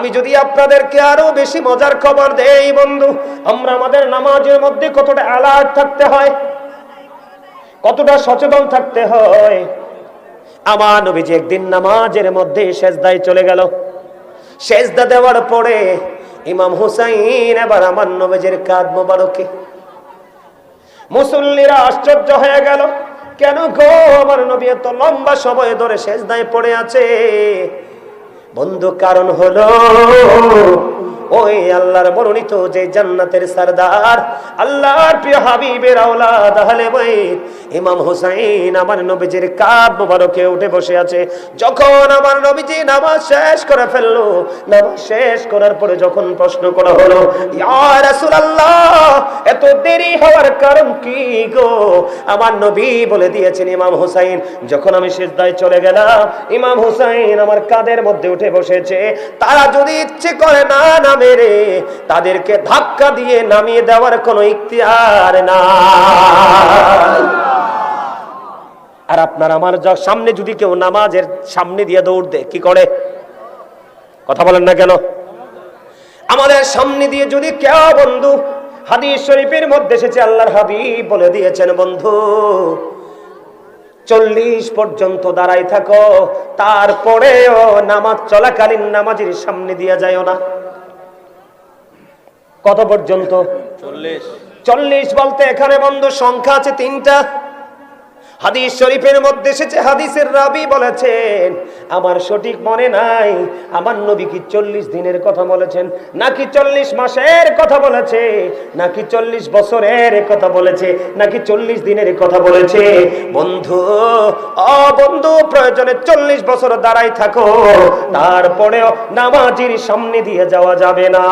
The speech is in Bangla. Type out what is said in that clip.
আমি যদি আপনাদেরকে আরও বেশি মজার খবর দেই, বন্ধু, আমরা আমাদের নামাজের মধ্যে কতটা অ্যালার্ট থাকতে হয়, কতটা সচেতন থাকতে হয়। আমার নবীজি একদিন নামাজের মধ্যে শেষদায় চলে গেল। শেষদা দেওয়ার পরে ইমাম হুসাইন এবার আমার নবীজির কাঁধ মোবারকে। মুসল্লিরা আশ্চর্য হয়ে গেল, কেন গো, আমার নবী এত লম্বা সময় ধরে শেষদায় পড়ে আছে? বন্ধু কারণ হলো ওই আল্লাহর মনোনীত যে জান্নাতের সরদার, আল্লাহর প্রিয় হাবিবের আওলাদ, আহলে বাইত ইমাম হুসাইন আমার নবীজির কাঁধ মোবারকে উঠে বসে আছে। যখন আমার নবীজি নামাজ শেষ করে ফেলল, নামাজ শেষ করার পরে যখন প্রশ্ন করা হলো, ইয়া রাসূলুল্লাহ, এত দেরি হওয়ার কারণ কি গো? আমার নবী বলে দিয়েছেন ইমাম হুসাইন, যখন আমি সিজদায় চলে গেলাম, ইমাম হুসাইন আমার কাদের মধ্যে উঠে বসেছে। তারা যদি ইচ্ছে করে না না মেরে তাদেরকে ধাক্কা দিয়ে নামিয়ে দেওয়ার কোনো ইখতিয়ার না আর আপনার আমার সামনে যদি কেউ নামাজের সামনে দিয়ে দৌড় দেয়, কি করে? কথা বলেন না কেন? আমাদের সামনে দিয়ে যদি কেউ বন্ধু হাদিস শরীফের মধ্যে এসেছে, আল্লাহর হাবিব বলে দিয়েছেন, বন্ধু, চল্লিশ পর্যন্ত দাঁড়াই থাকো, তারপরেও নামাজ চলাকালীন নামাজের সামনে দিয়ে যায় না। কত পর্যন্ত? চল্লিশ। চল্লিশ বলতে এখানে বন্ধু সংখ্যা আছে তিনটা। হাদিস শরীফের মধ্যে এসেছে, হাদিসের রাবি বলেছেন, আমার সঠিক মনে নাই, আমার নবী কি চল্লিশ দিনের কথা বলেছেন, নাকি চল্লিশ মাসের কথা বলেছে, নাকি চল্লিশ বছরের কথা বলেছে, নাকি চল্লিশ দিনের কথা বলেছে? বন্ধু, অ বন্ধু, প্রয়োজনে চল্লিশ বছর দাঁড়াই থাকো, তারপরেও নামাজির সামনে দিয়ে যাওয়া যাবে না।